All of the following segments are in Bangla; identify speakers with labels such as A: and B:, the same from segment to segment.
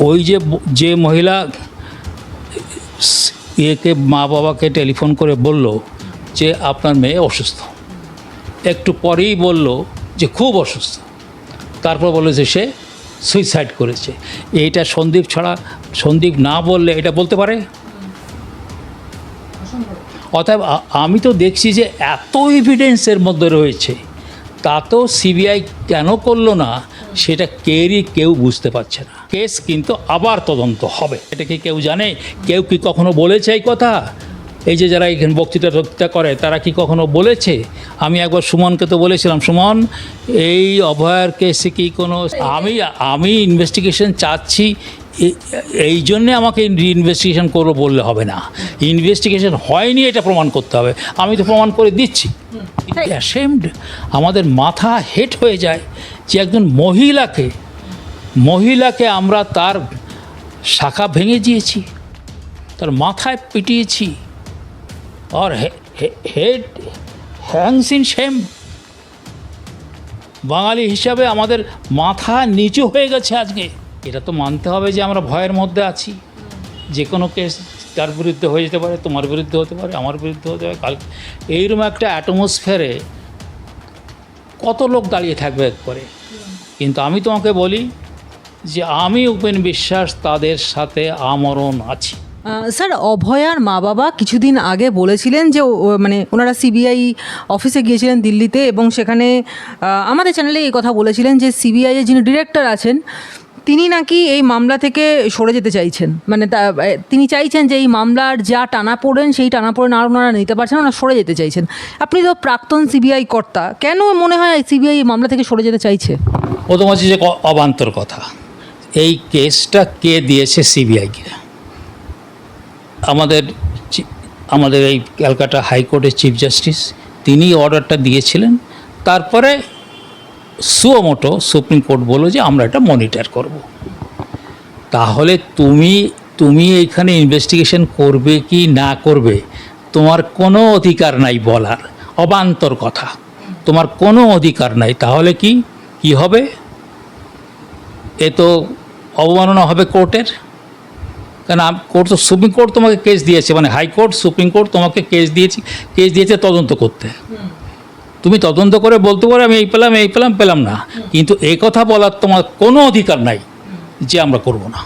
A: ওই যে যে মহিলা ইয়েকে মা বাবাকে টেলিফোন করে বলল যে আপনার মেয়ে অসুস্থ। একটু পরেই বলল যে খুব অসুস্থ। তারপর বলল যে সে সুইসাইড করেছে। এইটা সন্দীপ ছাড়া সন্দীপ না বললে এটা বলতে পারে? অতএব আমি তো দেখছি যে এত এভিডেন্সের মধ্যে রয়েছে। তা তো সিবিআই কেন করল না, সেটা কেরই কেউ বুঝতে পারছে না। কেস কিন্তু আবার তদন্ত হবে। এটা কি কেউ জানে? কেউ কি কখনো বলেছে এই কথা? এই যে যারা এখানে বক্তৃতা টক্তৃতা করে, তারা কি কখনো বলেছে? আমি একবার সুমনকে তো বলেছিলাম, সুমন, এই অভয়ার কেসে কি কোনো আমি আমি ইনভেস্টিগেশন চাচ্ছি এই জন্যে আমাকে ইনভেস্টিগেশন করব বললে হবে না। ইনভেস্টিগেশন হয়নি এটা প্রমাণ করতে হবে। আমি তো প্রমাণ করে দিচ্ছি। অ্যাসেমড আমাদের মাথা হেট হয়ে যায় যে একজন মহিলাকে মহিলাকে আমরা তার শাখা ভেঙে দিয়েছি তার মাথায় পিটিয়েছি আর head hangs in shame Bangali হিসাবে আমাদের মাথা নিচু হয়ে গেছে আজকে। এটা তো মানতে হবে যে আমরা ভয়ের মধ্যে আছি। যে কোনো কেস তার বিরুদ্ধে হয়ে যেতে পারে, তোমার বিরুদ্ধে হতে পারে, আমার বিরুদ্ধে হতে পারে। কাল এইরকম একটা অ্যাটমসফিয়ারে কত লোক দাঁড়িয়ে থাকবে একবারে। কিন্তু আমি তোমাকে বলি যে আমি উপেন বিশ্বাস তাদের সাথে আমরণ আছি।
B: স্যার, অভয়ার মা বাবা কিছুদিন আগে বলেছিলেন যে মানে ওনারা সিবিআই অফিসে গিয়েছিলেন দিল্লিতে এবং সেখানে আমাদের চ্যানেলে এই কথা বলেছিলেন যে সিবিআই এর যিনি ডিরেক্টর আছেন তিনি নাকি এই মামলা থেকে সরে যেতে চাইছেন। মানে তিনি চাইছেন যে এই মামলার যা টানা পড়েন সেই টানা পড়েন আর ওনারা নিতে পারছেন ওনারা সরে যেতে চাইছেন। আপনি তো প্রাক্তন সিবিআই কর্তা, কেন মনে হয় সিবিআই এই মামলা থেকে সরে যেতে চাইছে?
A: প্রথম হচ্ছে যে অবান্তর কথা। এই কেসটা কে দিয়েছে সিবিআইকে? আমাদের আমাদের এই ক্যালকাটা হাইকোর্টের চিফ জাস্টিস তিনি অর্ডারটা দিয়েছিলেন। তারপরে সুমোটো সুপ্রিম কোর্ট বলল যে আমরা এটা মনিটর করব। তাহলে তুমি তুমি এইখানে ইনভেস্টিগেশন করবে কি না করবে, তোমার কোনো অধিকার নাই বলার, অবান্তর কথা। তোমার কোনো অধিকার নাই, তাহলে কি কি হবে? এ তো অবমাননা হবে কোর্টের। কারণ আম- কোর্ট তো, সুপ্রিম কোর্ট তোমাকে কেস দিয়েছে মানে হাইকোর্ট, সুপ্রিম কোর্ট তোমাকে কেস দিয়েছে কেস দিয়েছে তদন্ত করতে। তুমি তদন্ত করে বলতে পারো আমি এই পেলাম এই পেলাম পেলাম না। কিন্তু এই কথা বলার তোমার কোনো অধিকার নাই যে আমরা করব না।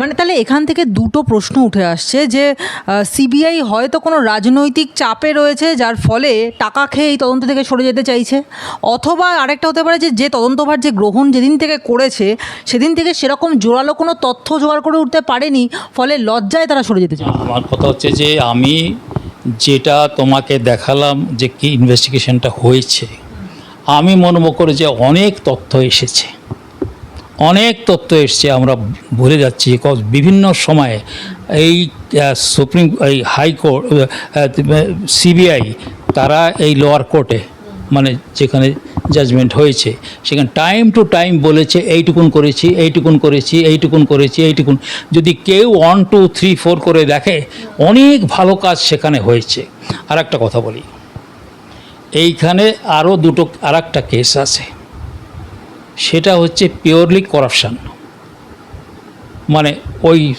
B: মানে তাহলে এখান থেকে দুটো প্রশ্ন উঠে আসছে যে সিবিআই হয়তো কোনো রাজনৈতিক চাপে রয়েছে যার ফলে টাকা খেয়ে এই তদন্ত থেকে সরে যেতে চাইছে অথবা আরেকটা হতে পারে যে যে তদন্তভার যে গ্রহণ যেদিন থেকে করেছে সেদিন থেকে সেরকম জোরালো কোনো তথ্য জোগাড় করে উঠতে পারেনি ফলে লজ্জায় তারা সরে যেতে চায়
A: আমার কথা হচ্ছে যে আমি যেটা তোমাকে দেখালাম যে কি ইনভেস্টিগেশনটা হয়েছে, আমি মনে করি যে অনেক তথ্য এসেছে। অনেক তথ্য এসছে, আমরা ভুলে যাচ্ছি বিভিন্ন সময়ে এই সুপ্রিম এই হাইকোর্ট সিবিআই তারা এই লোয়ার কোর্টে মানে যেখানে জাজমেন্ট হয়েছে। সেখানে টাইম টু টাইম বলেছে, এইটুকুন করেছি এইটুকুন করেছি এইটুকুন করেছি, এইটুকুন। যদি কেউ ওয়ান টু থ্রি ফোর করে দেখে, অনেক ভালো কাজ সেখানে হয়েছে। আর একটা কথা বলি। এইখানে আরও দুটো আর একটা কেস আছে। সেটা হচ্ছে পিওরলি করাপশান মানে ওই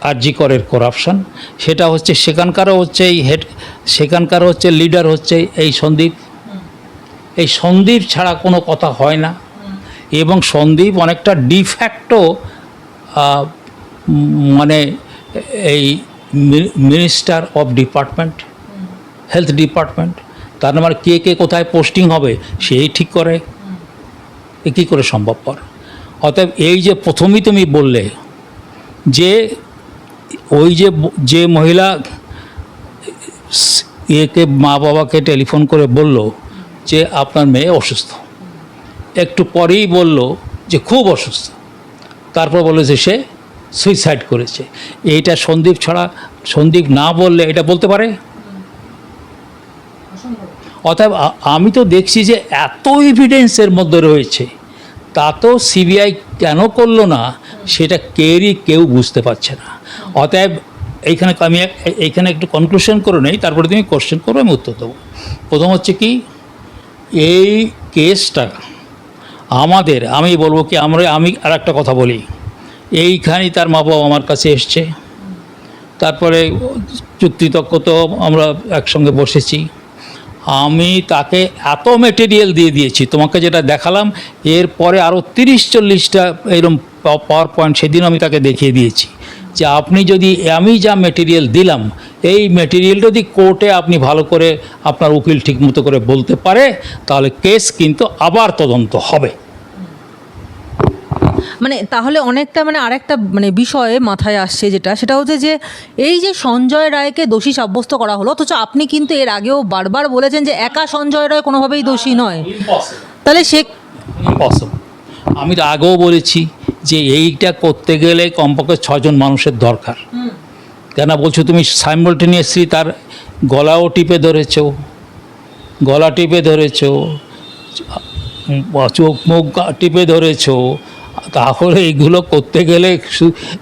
A: আরজি করের করাপশান সেটা হচ্ছে সেখানকারও হচ্ছে এই হেড সেখানকার হচ্ছে লিডার হচ্ছে এই সন্দীপ। এই সন্দীপ ছাড়া কোনো কথা হয় না এবং সন্দীপ অনেকটা ডিফ্যাক্টো মানে এই minister of department health department তার মানে কে কে কোথায় পোস্টিং হবে সেই ঠিক করে এ কী করে সম্ভবপর অতএব এই যে প্রথমেই তুমি বললে যে ওই যে যে মহিলা একে মা বাবাকে টেলিফোন করে বলল যে আপনার মেয়ে অসুস্থ। একটু পরেই বলল যে খুব অসুস্থ। তারপর বলল যে সে সুইসাইড করেছে। এইটা সন্দীপ ছাড়া, সন্দীপ না বললে এটা বলতে পারে? অতএব আমি তো দেখছি যে এত এভিডেন্সের মধ্যে রয়েছে। তা তো সিবিআই কেন করল না, সেটা কেউই, কেউ বুঝতে পারছে না। অতএব এইখানে আমি এইখানে একটু কনক্লুশন করে নেই, তারপরে তুমি কোশ্চেন করো আমি উত্তর দেবো। প্রথম হচ্ছে কি? এই কেসটা আমাদের, আমি বলব কি, আমরা, আমি আর একটা কথা বলি। এইখানেই তার মা বাবা আমার কাছে এসছে। তারপরে চুক্তিতক্ষ তো আমরা একসঙ্গে বসেছি। আমি তাকে এত মেটেরিয়াল দিয়ে দিয়েছি, তোমাকে যেটা দেখালাম এরপরে আরও তিরিশ, চল্লিশটা এরকম পাওয়ার পয়েন্ট সেদিন আমি তাকে দেখিয়ে দিয়েছি। যে আপনি যদি আমি যা মেটেরিয়াল দিলাম এই মেটেরিয়াল যদি কোর্টে আপনি ভালো করে আপনার উকিল ঠিকমতো করে বলতে পারে তাহলে কেস কিন্তু আবার তদন্ত হবে।
B: মানে তাহলে অনেকটা মানে আরেকটা মানে বিষয়ে মাথায় আসছে যেটা সেটা হচ্ছে যে এই যে সঞ্জয় রায়কে দোষী সাব্যস্ত করা হলো অথচ আপনি কিন্তু এর আগেও বারবার বলেছেন যে একা সঞ্জয় রায় কোনোভাবেই দোষী নয়। তাহলে সে
A: আমি তো আগেও বলেছি যে এইটা করতে গেলে কমপক্ষে ছজন মানুষের দরকার। কেন বলছো তুমি সাইমultaneously তার গলাও টিপে ধরেছ? গলা টিপে ধরেছো চোখ মুখ টিপে ধরেছো, তাহলে এইগুলো করতে গেলে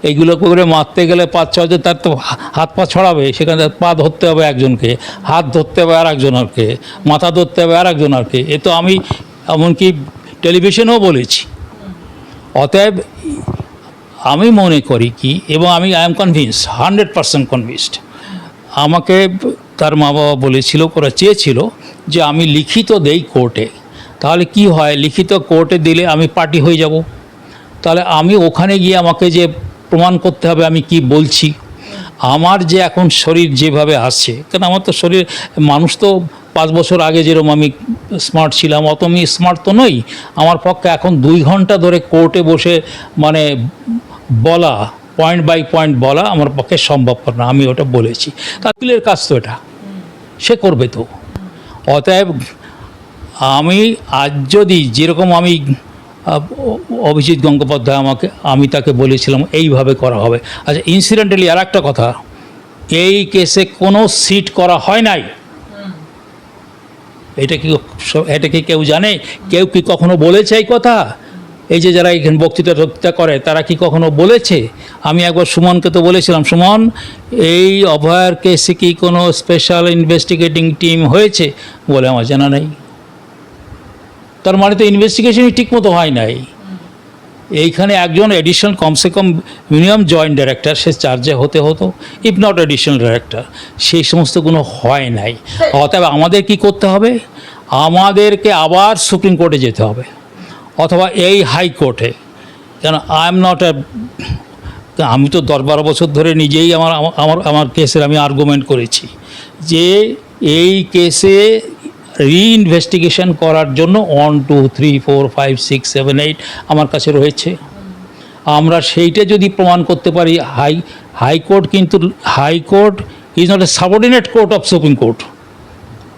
A: এইগুলো করে মারতে গেলে পাঁচ ছজন তার তো হাত পা ছড়াবে, সেখানে পা ধরতে হবে একজনকে, হাত ধরতে হবে আর একজনকে মাথা ধরতে হবে আর একজন একজনকে এ তো আমি এমনকি টেলিভিশনেও বলেছি। অতএব আমি মনে করি কি, এবং আমি I am convince hundred percent convinced আমাকে তার মা বাবা বলেছিল, ওরা চেয়েছিল যে আমি লিখিত দেই কোর্টে। তাহলে কি হয়, লিখিত কোর্টে দিলে আমি পার্টি হয়ে যাব। তাহলে আমি ওখানে গিয়ে আমাকে যে প্রমাণ করতে হবে, আমি কি বলছি? আমার যে এখন শরীর যেভাবে আসছে কেন আমার তো শরীর, মানুষ তো পাঁচ বছর আগে যেরকম আমি স্মার্ট ছিলাম, অত আমি স্মার্ট তো নই। আমার পক্ষে এখন দুই ঘণ্টা ধরে কোর্টে বসে মানে বলা পয়েন্ট বাই পয়েন্ট বলা আমার পক্ষে সম্ভবপর না, আমি ওটা বলেছি। কাকিলের কাজ তো এটা, সে করবে তো। অতএব আমি আজ যদি যেরকম আমি অভিজিৎ গঙ্গোপাধ্যায় আমাকে, আমি তাকে বলেছিলাম, এইভাবে করা হবে। আচ্ছা ইনসিডেন্টালি আর একটা কথা, এই কেসে কোনো সিট করা হয় নাই? এটা কি এটা কি কেউ জানে? কেউ কি কখনো বলেছে এই কথা? এই যে যারা এখানে বক্তৃতা টক্তৃতা করে, তারা কি কখনো বলেছে? আমি একবার সুমনকে তো বলেছিলাম, সুমন, এই অভয়ার কেসে কি কোনো স্পেশাল ইনভেস্টিগেটিং টিম হয়েছে? বলে আমার জানা নেই। তার মানে তো ইনভেস্টিগেশনই ঠিকমতো হয় নাই। এইখানে একজন এডিশনাল কমসে কম মিনিমাম জয়েন্ট ডাইরেক্টর সে চার্জে হতে হতো ইফ নট এডিশনাল ডাইরেক্টর সেই সমস্ত কোনো হয় নাই। অতএব আমাদের কি করতে হবে? আমাদেরকে আবার সুপ্রিম কোর্টে যেতে হবে। অথবা এই হাইকোর্টে কেন আই এম নট এ আমি তো দশ বারো বছর ধরে নিজেই আমার আমার আমার কেসের আমি আর্গুমেন্ট করেছি যে এই কেসে রিইনভেস্টিগেশন করার জন্য one two three four five six seven eight আমার কাছে রয়েছে। আমরা সেইটা যদি প্রমাণ করতে পারি হাই হাইকোর্ট কিন্তু high court is not a subordinate court of supreme court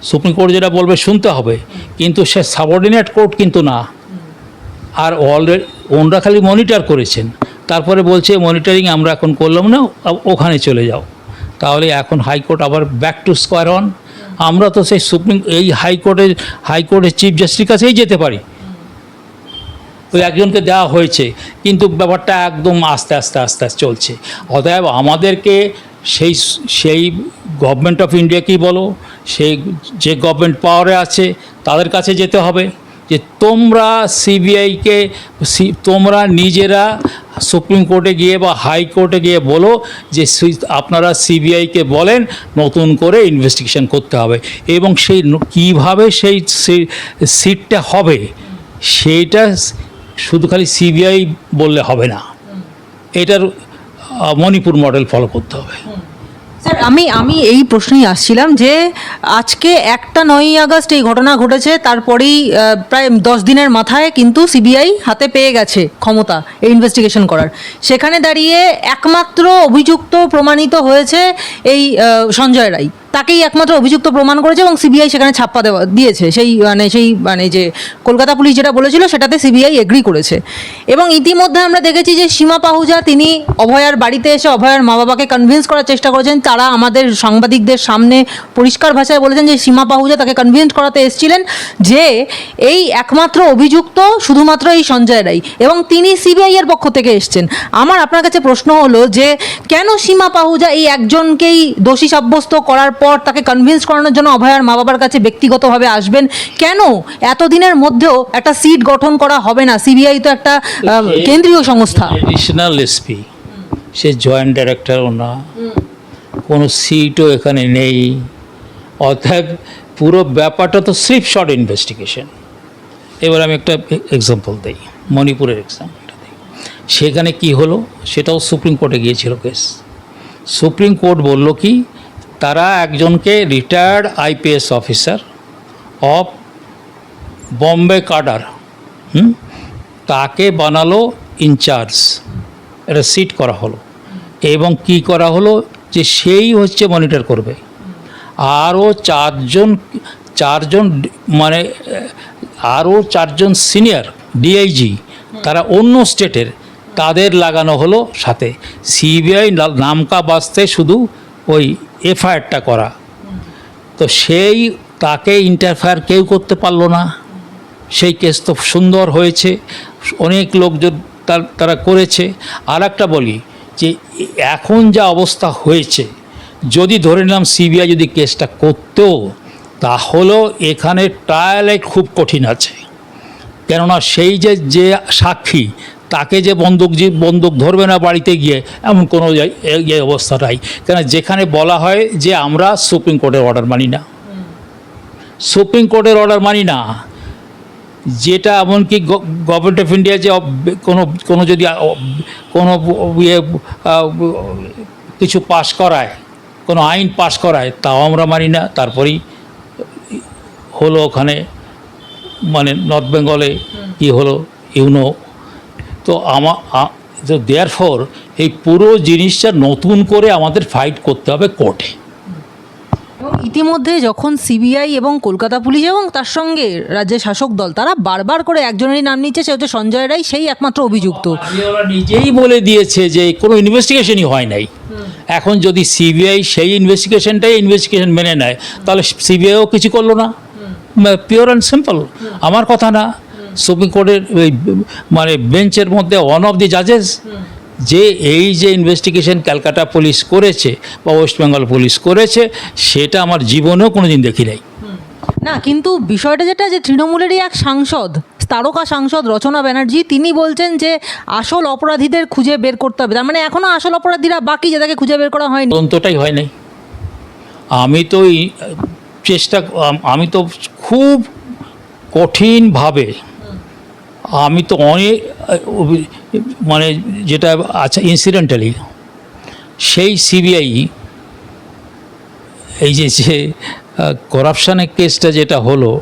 A: supreme court যেটা বলবে, শুনতে হবে। কিন্তু সে সাবঅর্ডিনেট কোর্ট কিন্তু না। আর অলরেডি ওনরা খালি মনিটর করেছেন। তারপরে বলছে মনিটরিং আমরা এখন করলাম না, ওখানে চলে যাও। তাহলে এখন হাইকোর্ট আবার ব্যাক টু স্কোয়ার অন আমরা তো সেই সুপ্রিম এই হাইকোর্টের হাইকোর্টের চিফ জাস্টিস কাছেই যেতে পারি। ওই একজনকে দেওয়া হয়েছে, কিন্তু ব্যাপারটা একদম আস্তে আস্তে আস্তে আস্তে চলছে। অতএব আমাদেরকে সেই সেই গভর্নমেন্ট অফ ইন্ডিয়াকেই বলো? সেই যে গভর্নমেন্ট পাওয়ারে আছে, তাদের কাছে যেতে হবে। যে তোমরা সিবিআইকে তোমরা নিজেরা সুপ্রিম কোর্টে গিয়ে বা হাইকোর্টে গিয়ে বলো যে আপনারা সিবিআইকে বলেন, নতুন করে ইনভেস্টিগেশন করতে হবে। এবং সেই কীভাবে সেই সিটটা হবে, সেইটা শুধু খালি সিবিআই বললে হবে না। এটার মণিপুর মডেল ফলো করতে হবে।
B: স্যার, আমি আমি এই প্রশ্নেই আসছিলাম যে আজকে একটা নয়ই আগস্ট এই ঘটনা ঘটেছে, তারপরেই প্রায় দশ দিনের মাথায় কিন্তু সিবিআই হাতে পেয়ে গেছে ক্ষমতা এই ইনভেস্টিগেশন করার। সেখানে দাঁড়িয়ে একমাত্র অভিযুক্ত প্রমাণিত হয়েছে এই সঞ্জয় রায়। তাকেই একমাত্র অভিযুক্ত প্রমাণ করেছে এবং সিবিআই সেখানে ছাপ্পা দেওয়া, দিয়েছে। সেই মানে সেই মানে যে কলকাতা পুলিশ যেটা বলেছিল সেটাতে সিবিআই এগ্রি করেছে। এবং ইতিমধ্যে আমরা দেখেছি যে সীমা পাহুজা, তিনি অভয়ার বাড়িতে এসে অভয়ার মা বাবাকে কনভিন্স করার চেষ্টা করেছেন। তারা আমাদের সাংবাদিকদের সামনে পরিষ্কার ভাষায় বলেছেন যে সীমা পাহুজা তাকে কনভিন্স করাতে এসেছিলেন যে এই একমাত্র অভিযুক্ত শুধুমাত্র এই সঞ্জয় রাই এবং তিনি সিবিআই এর পক্ষ থেকে এসছেন। আমার আপনার কাছে প্রশ্ন হলো যে কেন সীমা পাহুজা এই একজনকেই দোষী সাব্যস্ত করার পর তাকে কনভিন্স করানোর জন্য অভয়ার মা বাবার কাছে ব্যক্তিগতভাবে আসবেন। কেন? এতদিনের মধ্যেও একটা সিট গঠন করা হবে না। সিবিআই তো একটা কেন্দ্রীয় সংস্থা।
A: এডিশনাল এসপি সে জয়েন্ট ডাইরেক্টরও না। কোনো সিটও এখানে নেই। অর্থাৎ পুরো ব্যাপারটা তো স্লিপ শর্ট ইনভেস্টিগেশন এবার আমি একটা এক্সাম্পল দিই। মণিপুরের এক্সাম্পলটা দিই। সেখানে কি হলো? সেটাও সুপ্রিম কোর্টে গিয়েছিল কেস সুপ্রিম কোর্ট বলল কি তারা একজনকে retired IPS officer of Bombay cadre তাকে বানালো ইনচার্জ এটা সিট করা হলো। এবং কি করা হলো? যে সেই হচ্ছে মনিটর করবে। আরও চারজন চারজন মানে আরও চারজন সিনিয়র ডিআইজি তারা অন্য স্টেটের তাদের লাগানো হলো সাথে। সিবিআই নামকা বাস্তে শুধু ওই এফআইআরটা করা। তো সেই তাকে ইন্টারফায়ার কেউ করতে পারল না। সেই কেস তো সুন্দর হয়েছে। অনেক লোকজন তার, তারা করেছে। আর একটা বলি যে, এখন যা অবস্থা হয়েছে, যদি ধরে নিলাম সিবিআই যদি কেসটা করতেও তাহলেও এখানে ট্রায়ালে খুব কঠিন আছে। কেননা সেই যে যে সাক্ষী তাকে যে বন্দুক যে বন্দুক ধরবে না বাড়িতে গিয়ে, এমন কোনো অবস্থা নাই। কেন যেখানে বলা হয় যে আমরা সুপ্রিম কোর্টের অর্ডার মানি না। সুপ্রিম কোর্টের অর্ডার মানি না। যেটা এমনকি গভর্নমেন্ট অফ ইন্ডিয়া যে কোনো কোনো যদি কোনো ইয়ে কিছু পাশ করায়, কোনো আইন পাশ করায়, তাও আমরা মানি না। তারপরেই হলো ওখানে মানে নর্থ বেঙ্গলে কি হলো, ইউনো তো আমা তো দেয়ার ফর এই পুরো জিনিসটা নতুন করে আমাদের ফাইট করতে হবে কোর্টে
B: ইতিমধ্যে যখন সিবিআই এবং কলকাতা পুলিশ এবং তার সঙ্গে রাজ্যের শাসক দল তারা বারবার করে একজনেরই নাম নিচ্ছে সে হচ্ছে সঞ্জয় রায় সেই একমাত্র অভিযুক্ত।
A: ওরা নিজেই বলে দিয়েছে যে কোনো ইনভেস্টিগেশনই হয় নাই। এখন যদি সিবিআই সেই ইনভেস্টিগেশনটাই ইনভেস্টিগেশন মেনে নেয় তাহলে সিবিআইও কিছু করল না। পিওর অ্যান্ড সিম্পল আমার কথা না। সুপ্রিম কোর্টের ওই মানে বেঞ্চের মধ্যে ওয়ান অফ দি জাজেস যে এই যে ইনভেস্টিগেশন ক্যালকাটা পুলিশ করেছে বা ওয়েস্ট বেঙ্গল পুলিশ করেছে সেটা আমার জীবনেও কোনো দিন দেখি নাই।
B: না কিন্তু বিষয়টা যেটা যে তৃণমূলেরই এক সাংসদ তারকা সাংসদ রচনা ব্যানার্জি তিনি বলছেন যে আসল অপরাধীদের খুঁজে বের করতে হবে। তার মানে এখনও আসল অপরাধীরা বাকি যাদেরকে খুঁজে বের করা হয়নি।
A: তদন্তটাই হয় নাই। আমি তো চেষ্টা আমি তো খুব কঠিনভাবে আমি তো অনেক মানে যেটা আচ্ছা ইনসিডেন্টালি সেই সিবিআই এই যে যে করাপশানের কেসটা যেটা হলো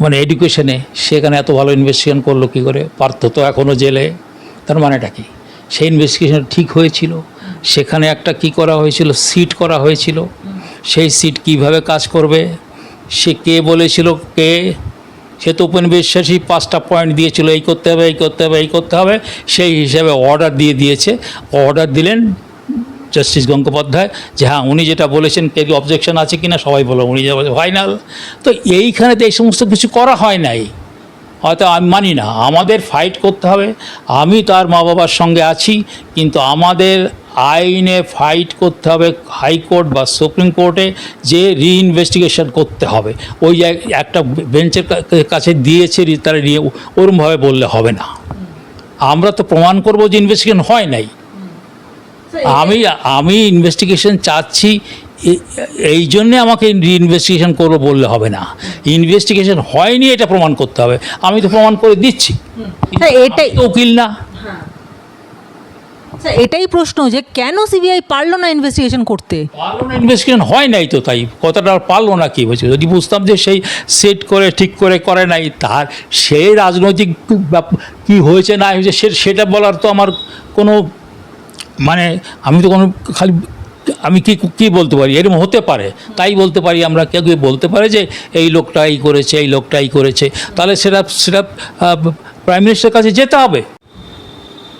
A: মানে এডুকেশনে সেখানে এত ভালো ইনভেস্টিগেশন করল কী করে? পার্থ তো এখনও জেলে। তার মানেটা কি? সেই ইনভেস্টিগেশন ঠিক হয়েছিল। সেখানে একটা কি করা হয়েছিল? সিট করা হয়েছিল। সেই সিট কীভাবে কাজ করবে? সে কে বলেছিল? কে সে তো উপনিবেশাসী পাঁচটা পয়েন্ট দিয়েছিল, এই করতে হবে, এই করতে হবে, এই করতে হবে। সেই হিসাবে অর্ডার দিয়ে দিয়েছে। অর্ডার দিলেন জাস্টিস গঙ্গোপাধ্যায় যে হ্যাঁ উনি যেটা বলেছেন কে অবজেকশন আছে কি না সবাই বলো। উনি যা বলে ফাইনাল তো এইখানেতে এই সমস্ত কিছু করা হয় নাই। হয়তো আমি মানি না, আমাদের ফাইট করতে হবে। আমি তার মা বাবার সঙ্গে আছি, কিন্তু আমাদের আইনে ফাইট করতে হবে হাইকোর্ট বা সুপ্রিম কোর্টে যে রিইনভেস্টিগেশন করতে হবে। ওই এক- একটা বেঞ্চের কাছে দিয়েছে তারা নিয়ে ওরমভাবে বললে হবে না। আমরা তো প্রমাণ করব যে ইনভেস্টিগেশন হয় নাই। আমি আমি ইনভেস্টিগেশন চাচ্ছি এই জন্যে আমাকে ইনভেস্টিগেশন করব বললে হবে না। ইনভেস্টিগেশন হয়নি এটা প্রমাণ করতে হবে। আমি তো প্রমাণ করে দিচ্ছি।
B: এটাই-
A: আমি উকিল না।
B: আচ্ছা, এটাই প্রশ্ন যে কেন সিবিআই পারল না ইনভেস্টিগেশন করতে?
A: পারল না ইনভেস্টিগেশন হয় নাই তো তাই কথাটা পারল না কি বলছে যদি বুঝতাম যে সেই সেট করে ঠিক করে করে নাই তার সেই রাজনৈতিক কি হয়েছে না হয়েছে সে- সেটা বলার তো আমার কোনো মানে আমি তো কোনো খালি আমি কি কি বলতে পারি? এরকম হতে পারে। তাই বলতে পারি আমরা কেউ বলতে পারে যে এই লোকটা এই করেছে এই লোকটা এই করেছে তাহলে সেটা সেটা প্রাইম মিনিস্টারের কাছে যেতে হবে।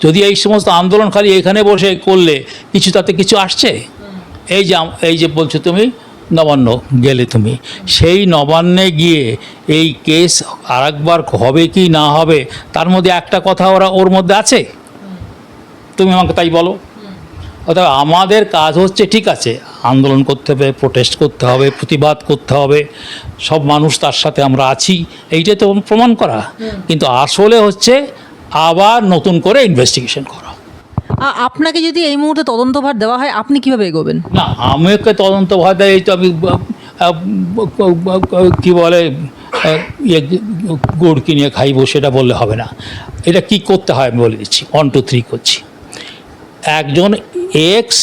A: যদি এই সমস্ত আন্দোলন খালি এখানে বসে করলে কিছু তাতে কিছু আসছে? এই যে এই যে বলছো তুমি নবান্ন গেলে তুমি। সেই নবান্নে গিয়ে এই কেস আরেকবার হবে কি না হবে তার মধ্যে একটা কথা ওরা ওর মধ্যে আছে? তুমি আমাকে তাই বলো। অর্থাৎ আমাদের কাজ হচ্ছে ঠিক আছে আন্দোলন করতে হবে প্রোটেস্ট করতে হবে প্রতিবাদ করতে হবে সব মানুষ তার সাথে আমরা আছি এইটাই তো প্রমাণ করা। কিন্তু আসলে হচ্ছে আবার নতুন করে ইনভেস্টিগেশন করা।
B: আপনাকে যদি এই মুহূর্তে তদন্তভার দেওয়া হয় আপনি কীভাবে এগোবেন?
A: না আমাকে তদন্ত ভয় দেয় এই তো আমি কি বলে ইয়ে গুড় কিনে খাইবো সেটা বললে হবে না। এটা কি করতে হয় আমি বলে দিচ্ছি ওয়ান টু থ্রি করছি। একজন ex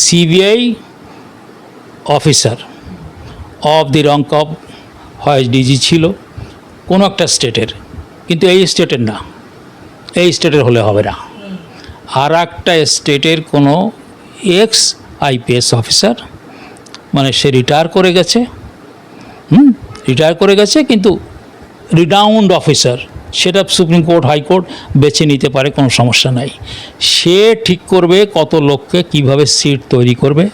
A: CBI officer of the rank of হয় ডিজি ছিল কোনো একটা স্টেটের কিন্তু এই স্টেটের না। এই স্টেটের হলে হবে না। আর একটা স্টেটের কোনো এক্স আইপিএস অফিসার মানে সে রিটায়ার করে গেছে। হুম? রিটায়ার করে গেছে কিন্তু রিডাউন্ড অফিসার সেটা সুপ্রিম কোর্ট হাইকোর্ট বেছে নিতে পারে, কোনো সমস্যা নাই। সে ঠিক করবে কত লোককে কীভাবে সিট তৈরি করবে।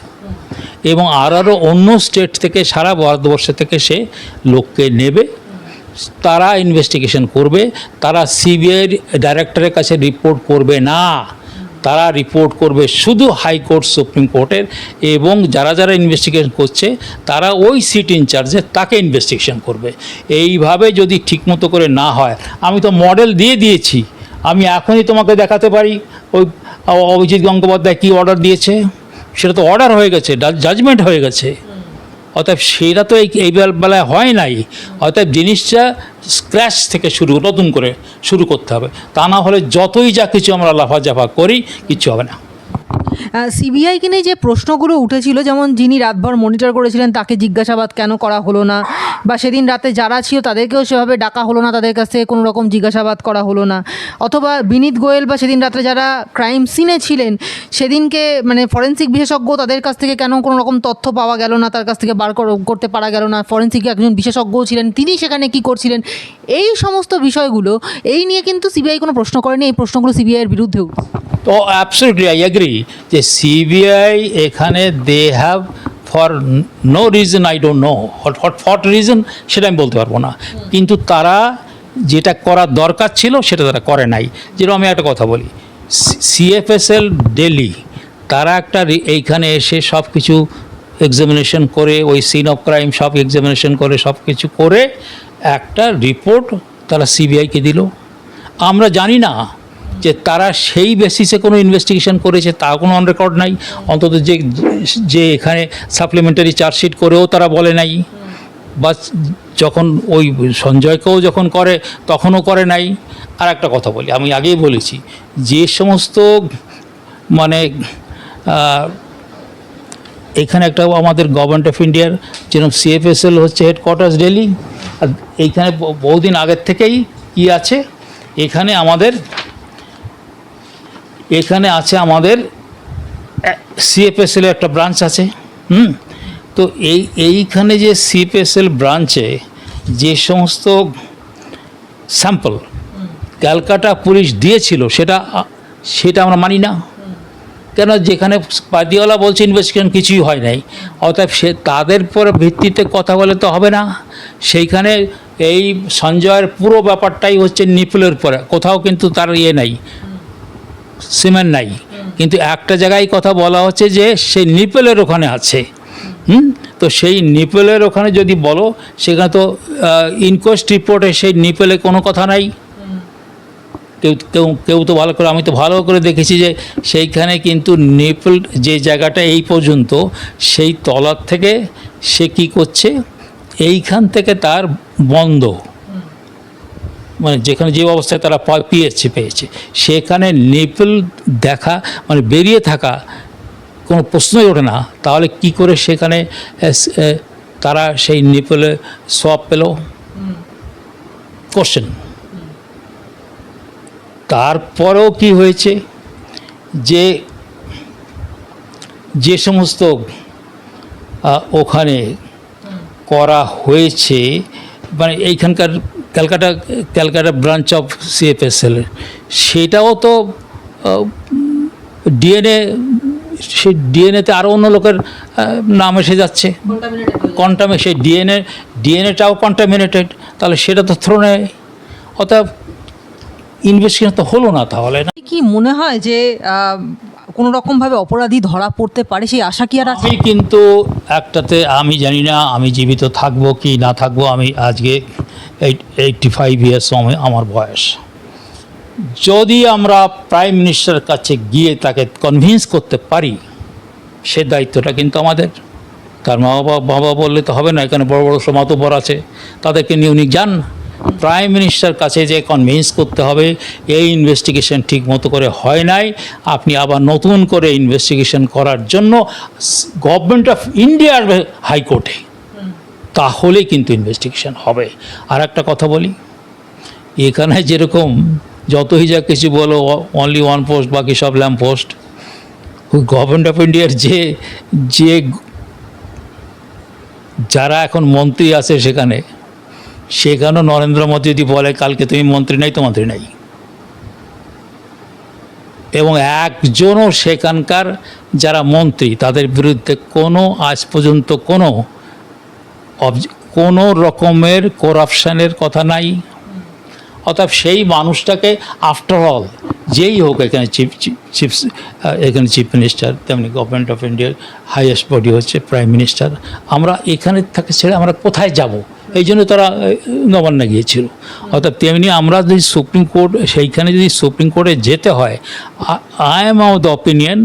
A: এবং আর আরও অন্য স্টেট থেকে, সারা ভারতবর্ষ থেকে সে লোককে নেবে। তারা ইনভেস্টিগেশন করবে, তারা সিবিআই ডাইরেক্টরের কাছে রিপোর্ট করবে না। তারা রিপোর্ট করবে শুধু হাইকোর্ট সুপ্রিম কোর্টের এবং যারা যারা ইনভেস্টিগেশন করছে, তারা ওই সিট ইনচার্জে তাকে ইনভেস্টিগেশন করবে। এইভাবে যদি ঠিকমতো করে না হয়, আমি তো মডেল দিয়ে দিয়েছি। আমি এখনই তোমাকে দেখাতে পারি ওই অভিজিৎ গঙ্গোপাধ্যায় কী অর্ডার দিয়েছে। সেটা তো অর্ডার হয়ে গেছে জাজমেন্ট হয়ে গেছে। অতএব সেটা তো এই বেলায় হয় নাই। অতএব জিনিসটা স্ক্র্যাচ থেকে শুরু, নতুন করে শুরু করতে হবে। তা না হলে যতই যা কিছু আমরা লাফাজাফা করি, কিছু হবে না।
B: সিবিআইকে নিয়ে যে প্রশ্নগুলো উঠেছিল, যেমন যিনি রাতভর মনিটর করেছিলেন, তাকে জিজ্ঞাসাবাদ কেন করা হলো না? বা সেদিন রাতে যারা ছিল, তাদেরকেও সেভাবে ডাকা হলো না, তাদের কাছ থেকে কোনো রকম জিজ্ঞাসাবাদ করা হলো না। অথবা বিনীত গোয়েল বা সেদিন রাত্রে যারা ক্রাইম সিনে ছিলেন, সেদিনকে মানে ফরেন্সিক বিশেষজ্ঞ তাদের কাছ থেকে কেন কোনো রকম তথ্য পাওয়া গেল না, তার কাছ থেকে বার কর- করতে পারা গেল না? ফরেন্সিক একজন বিশেষজ্ঞও ছিলেন, তিনি সেখানে কি করছিলেন? এই সমস্ত বিষয়গুলো, এই নিয়ে কিন্তু সিবিআই কোনো প্রশ্ন করেনি, এই প্রশ্নগুলো সিবিআইয়ের বিরুদ্ধে উঠছে
A: তো অ্যাবসলিউটলি আই অ্যাগ্রি যে সিবিআই এখানে they have for no reason I don't know hot হট ফট রিজন সেটা আমি বলতে পারব না। কিন্তু তারা যেটা করার দরকার ছিল, সেটা তারা করে নাই। যেরকম আমি একটা কথা বলি সিএফএসএল ডেলি তারা একটা এইখানে এসে সব কিছু এক্সামিনেশন করে, ওই সিন অফ ক্রাইম সব এক্সামিনেশন করে সব কিছু করে একটা রিপোর্ট তারা সিবিআইকে দিল। আমরা জানি না যে তারা সেই বেসিসে কোনো ইনভেস্টিগেশন করেছে, তা কোনো অন রেকর্ড নাই। অন্তত যে যে এখানে সাপ্লিমেন্টারি চার্জশিট করেও তারা বলে নাই। বা যখন ওই সঞ্জয়কেও যখন করে, তখনও করে নাই। আর একটা কথা বলি, আমি আগেই বলেছি, যে সমস্ত মানে এখানে একটা আমাদের গভর্নমেন্ট অফ ইন্ডিয়ার যেরকম সিএফএসএল হচ্ছে হেডকোয়ার্টার্স দিল্লি আর এইখানে বহুদিন আগের থেকেই কি আছে। এখানে আমাদের এখানে আছে আমাদের সিএফএসএল একটা ব্রাঞ্চ আছে, হুম? তো এই, এইখানে যে সিএফএসএল ব্রাঞ্চে যে সমস্ত স্যাম্পল ক্যালকাটা পুলিশ দিয়েছিল, সেটা সেটা আমরা মানি না। কেন? যেখানে পাদিওয়ালা বলছে ইনভেস্টিগেশন কিছুই হয় নাই। অতএব সে, তাদের পর ভিত্তিতে কথা বলে তো হবে না। সেইখানে এই সঞ্জয়ের পুরো ব্যাপারটাই হচ্ছে নিপুলের পরে কোথাও কিন্তু তার ইয়ে নাই। সিমেন্ট নাই। কিন্তু একটা জায়গায় কথা বলা হচ্ছে যে সেই নিপেলের ওখানে আছে। হুম? তো সেই নিপেলের ওখানে যদি বলো, সেখানে তো ইনকোয়েস্ট রিপোর্টে সেই নিপেলে কোনো কথা নাই। কেউ কেউ কেউ তো ভালো করে, আমি তো ভালো করে দেখেছি যে সেইখানে কিন্তু নেপল যে জায়গাটা এই পর্যন্ত, সেই তলার থেকে সে কি করছে? এইখান থেকে তার বন্ধ। মানে যেখানে যে অবস্থায় তারা পেয়েছে পেয়েছে, সেখানে নেপল দেখা মানে বেরিয়ে থাকা কোনো প্রশ্নই ওঠে না। তাহলে কি করে সেখানে তারা সেই নেপলে সব পেল? কোশ্চেন তারপরেও কি হয়েছে? যে যে সমস্ত ওখানে করা হয়েছে মানে এইখানকার Calcutta Calcutta branch of CFSL সেটাও তো ডিএনএ সেই ডিএনএতে আরও অন্য লোকের নাম এসে যাচ্ছে। কন্টামে সেই ডিএনএ ডিএনএটাও কন্টামিনেটেড তাহলে সেটা তো থ্রোনে অর্থাৎ ইনভেস্টিগেশন তো হলো না তাহলে না?
B: কি মনে হয় যে কোনো রকমভাবে অপরাধী ধরা পড়তে পারে সেই আশা কি আর আছে?
A: কিন্তু একটাতে আমি জানি না আমি জীবিত থাকব কি না থাকব, আমি আজকে এইটটি ফাইভ ইয়ার্স আমার বয়স। যদি আমরা প্রাইম মিনিস্টারের কাছে গিয়ে তাকে কনভিন্স করতে পারি, সে দায়িত্বটা কিন্তু আমাদের। তার মা বাবা বাবা বললে তো হবে না, এখানে বড় বড় সমাতবর আছে, তাদেরকে নিয়ে উনি যান। প্রাইম মিনিস্টার কাছে যে কনভিন্স করতে হবে, এই ইনভেস্টিগেশন ঠিক মতো করে হয় নাই। আপনি আবার নতুন করে ইনভেস্টিগেশন করার জন্য গভর্নমেন্ট অফ ইন্ডিয়ার হাইকোর্টে তাহলে কিন্তু ইনভেস্টিগেশন হবে। আর একটা কথা বলি, এখানে যেরকম যতই যা কিছু বলো অনলি ওয়ান পোস্ট বাকি সব ল্যাম্প পোস্ট গভর্নমেন্ট অফ ইন্ডিয়ার যে যে যারা এখন মন্ত্রী আছে সেখানে সেখানেও নরেন্দ্র মোদী যদি বলে, কালকে তুমি মন্ত্রী নাই, তো মন্ত্রী নাই। এবং একজনও সেখানকার যারা মন্ত্রী, তাদের বিরুদ্ধে কোনো, আজ পর্যন্ত কোনো কোনো রকমের করাপশানের কথা নাই। অর্থাৎ সেই মানুষটাকে আফটার অল যেই হোক এখানে চিফ চিফ এখানে চিফ মিনিস্টার তেমনি গভর্নমেন্ট অফ ইন্ডিয়ার হাইয়েস্ট বডি হচ্ছে প্রাইম মিনিস্টার আমরা এখানে থেকে ছেড়ে আমরা কোথায় যাব? এই জন্য তারা নবান্ন গিয়েছিল। অর্থাৎ তেমনি আমরা যদি সুপ্রিম কোর্ট, সেইখানে যদি সুপ্রিম কোর্টে যেতে হয় I am of the opinion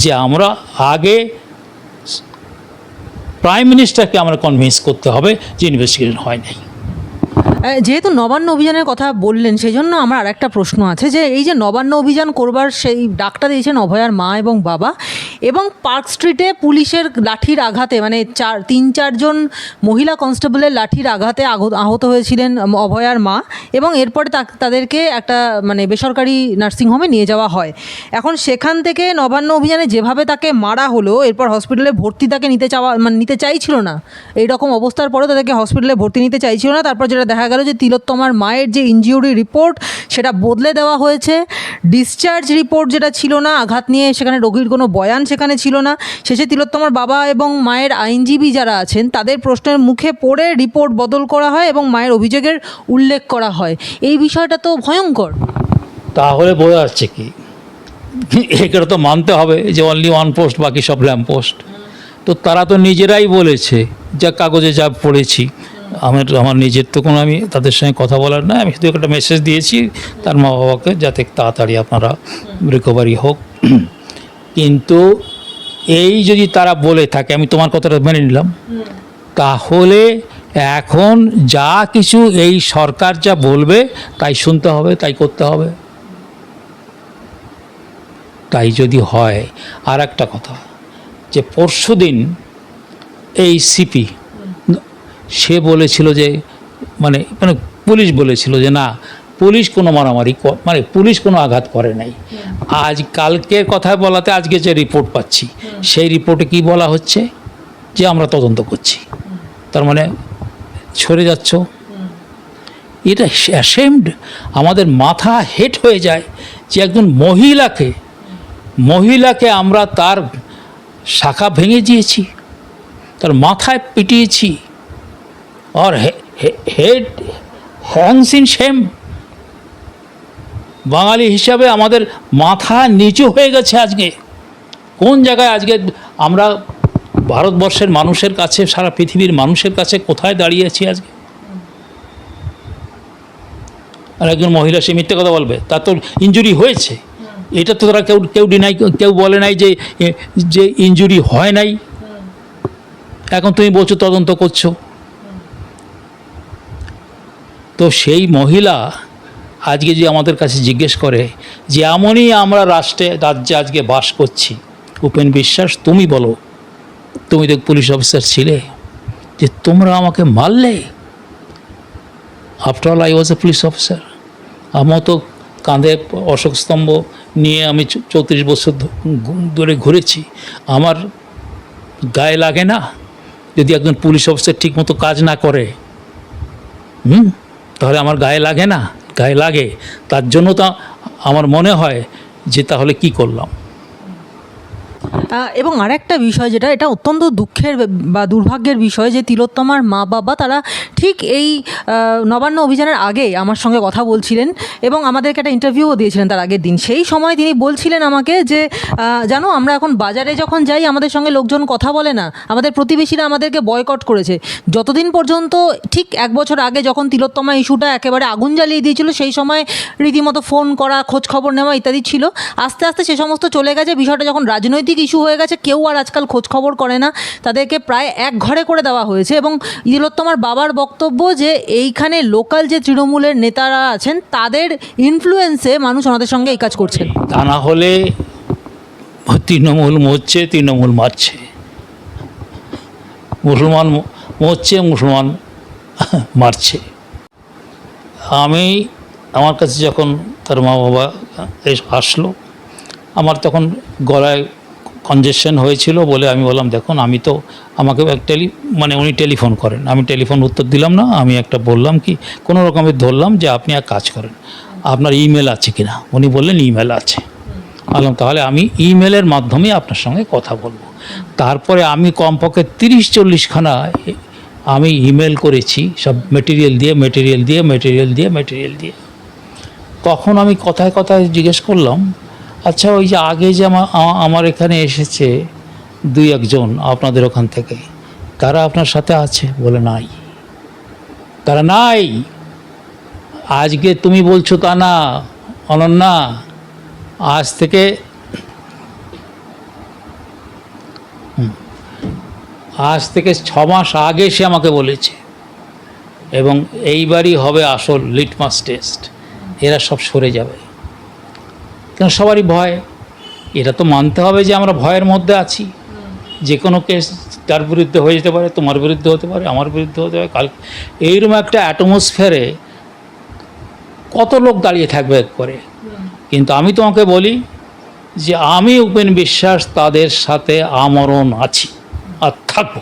A: যে আমরা আগে প্রাইম মিনিস্টারকে আমরা কনভিন্স করতে হবে যে ইনভেস্টিগেশন হয় নাই।
B: যেহেতু নবান্ন অভিযানের কথা বললেন সেই জন্য আমার আর একটা প্রশ্ন আছে যে, এই যে নবান্ন অভিযান করবার সেই ডাকটা দিয়েছেন অভয়ার মা এবং বাবা, এবং পার্ক স্ট্রিটে পুলিশের লাঠির আঘাতে মানে চার, তিন, চারজন মহিলা কনস্টেবলের লাঠির আঘাতে আহত হয়েছিলেন অভয়ার মা, এবং এরপরে তাদেরকে একটা মানে বেসরকারি নার্সিংহোমে নিয়ে যাওয়া হয়। এখন সেখান থেকে নবান্ন অভিযানে যেভাবে তাকে মারা হলো, এরপর হসপিটালে ভর্তি তাকে নিতে চাওয়া মানে নিতে চাইছিল না, এইরকম অবস্থার পরেও তাদেরকে হসপিটালে ভর্তি নিতে চাইছিল না, তারপর যেটা দেখা গেল যে তিলোত্তমার মায়ের যে ইনজিউরি রিপোর্ট সেটা বদলে দেওয়া হয়েছে। ডিসচার্জ রিপোর্ট যেটা ছিল না, আঘাত নিয়ে সেখানে রোগীর কোনো বয়ান সেখানে ছিল না। শেষে তিলোত্তমার বাবা এবং মায়ের আইনজীবী যারা আছেন, তাদের প্রশ্নের মুখে পড়ে রিপোর্ট বদল করা হয় এবং মায়ের অভিযোগের উল্লেখ করা হয়। এই বিষয়টা তো ভয়ঙ্কর।
A: তাহলে বোঝা যাচ্ছে কি? এগুলো তো মানতে হবে যে অনলি ওয়ান পোস্ট বাকি সব ল্যাম্প পোস্ট তো তারা তো নিজেরাই বলেছে, যা কাগজে যা পড়েছি। আমার আমার নিজের তো কোনো, আমি তাদের সঙ্গে কথা বলার না আমি শুধু একটা মেসেজ দিয়েছি তার মা বাবাকে যাতে তাড়াতাড়ি আপনারা রিকভারি হোক। কিন্তু এই যদি তারা বলে থাকে, আমি তোমার কথাটা মেনে নিলাম। তাহলে এখন যা কিছু এই সরকার যা বলবে, তাই শুনতে হবে, তাই করতে হবে। তাই যদি হয় আর একটা কথা, যে পরশু দিন এই সিপি সে বলেছিল যে মানে মানে পুলিশ বলেছিল যে, না, পুলিশ কোনো মারামারি মানে পুলিশ কোনো আঘাত করে নাই। আজ কালকের কথা বলাতে আজকে যে রিপোর্ট পাচ্ছি, সেই রিপোর্টে কি বলা হচ্ছে? যে আমরা তদন্ত করছি। তার মানে সরে যাচ্ছ। এটা অ্যাসেমড আমাদের মাথা হেট হয়ে যায় যে একজন মহিলাকে মহিলাকে আমরা তার শাখা ভেঙে দিয়েছি, তার মাথায় পিটিয়েছি আর head hangs in shame Bangali হিসাবে আমাদের মাথা নিচু হয়ে গেছে আজকে। কোন জায়গায় আজকে আমরা ভারতবর্ষের মানুষের কাছে, সারা পৃথিবীর মানুষের কাছে কোথায় দাঁড়িয়ে আছি আজকে? আর একজন মহিলা সে মিথ্যে কথা বলবে, তার তো ইঞ্জুরি হয়েছে। এটা তো তারা কেউ কেউ ডিনাই কেউ বলে নাই যে যে ইঞ্জুরি হয় নাই। এখন তুমি বলছো তদন্ত করছ। তো সেই মহিলা আজকে যে আমাদের কাছে জিজ্ঞেস করে যে এমনই আমরা রাষ্ট্রে, রাজ্যে আজকে বাস করছি। উপেন বিশ্বাস, তুমি বলো, তুমি তো পুলিশ অফিসার ছিলে, যে তোমরা আমাকে মারলে? After all I was a police officer আমার তো কাঁধে অশোক স্তম্ভ নিয়ে আমি চৌত্রিশ বছর ধরে ঘুরেছি। আমার গায়ে লাগে না যদি একজন পুলিশ অফিসার ঠিকমতো কাজ না করে। হুম? তাহলে আমার গায়ে লাগে না? গায়ে লাগে। তার জন্য তা আমার মনে হয় যে তাহলে কি করলাম?
B: এবং আরেকটা বিষয় যেটা, এটা অত্যন্ত দুঃখের বা দুর্ভাগ্যের বিষয় যে তিলোত্তমার মা বাবা তারা ঠিক এই নবান্ন অভিযানের আগে আমার সঙ্গে কথা বলছিলেন এবং আমাদেরকে একটা ইন্টারভিউও দিয়েছিলেন তার আগের দিন। সেই সময় তিনি বলছিলেন আমাকে যে জানো আমরা এখন বাজারে যখন যাই আমাদের সঙ্গে লোকজন কথা বলে না, আমাদের প্রতিবেশীরা আমাদেরকে বয়কট করেছে। যতদিন পর্যন্ত ঠিক এক বছর আগে যখন তিলোত্তমা ইস্যুটা একেবারে আগুন জ্বালিয়ে দিয়েছিল, সেই সময় রীতিমতো ফোন করা, খোঁজ খবর নেওয়া ইত্যাদি ছিল। আস্তে আস্তে সে সমস্ত চলে গেছে। বিষয়টা যখন রাজনৈতিক ইস্যু হয়ে গেছে, কেউ আর আজকাল খোঁজ খবর করে না। তাদেরকে প্রায় এক ঘরে করে দেওয়া হয়েছে এবং তিলোত্তমার বাবার বক্তব্য যে, এইখানে লোকাল যে তৃণমূলের নেতারা আছেন, তাদের ইনফ্লুয়েন্সে মানুষ ওনাদের সঙ্গে এই কাজ করছেন।
A: তা না হলে তৃণমূল মরছে, তৃণমূল মারছে। মুসলমান মরছে, মুসলমান মারছে। আমি আমার কাছে যখন তার মা বাবা এস- আসলো, আমার তখন গলায় কনজেশন হয়েছিল বলে আমি বললাম, দেখুন, আমি তো আমাকে এক টেলি মানে উনি টেলিফোন করেন। আমি টেলিফোন উত্তর দিলাম না, আমি একটা বললাম কি, কোনো রকমের ধরলাম যে আপনি এক কাজ করেন, আপনার ইমেল আছে কিনা? উনি বললেন, ইমেল আছে। বললাম, তাহলে আমি ইমেলের মাধ্যমে আপনার সঙ্গে কথা বলব। তারপরে আমি কমপক্ষে তিরিশ চল্লিশখানা আমি ইমেল করেছি, সব মেটেরিয়াল দিয়ে মেটেরিয়াল দিয়ে মেটেরিয়াল দিয়ে মেটেরিয়াল দিয়ে। তখন আমি কথায় কথায় জিজ্ঞেস করলাম আচ্ছা ওই যে আগে যে আমা- আ- আমার এখানে এসেছে দুই একজন আপনাদের ওখান থেকে তারা আপনার সাথে আছে? বলে নাই। তারা নাই? আজকে তুমি বলছো তা না অনন্যা, আজ থেকে আজ থেকে ছ মাস আগে সে আমাকে বলেছে, এবং এইবারই হবে আসল লিটমাস টেস্ট। এরা সব সরে যাবে। কেন সবারই ভয়? এটা তো মানতে হবে যে আমরা ভয়ের মধ্যে আছি। যে কোনো কেস তার বিরুদ্ধে হয়ে যেতে পারে, তোমার বিরুদ্ধে হতে পারে, আমার বিরুদ্ধে হতে পারে। কাল এইরকম একটা অ্যাটমসফিয়ারে কত লোক দাঁড়িয়ে থাকবে এক করে কিন্তু আমি তোমাকে বলি যে আমি উপেন বিশ্বাস তাদের সাথে আমরণ আছি আর থাকব।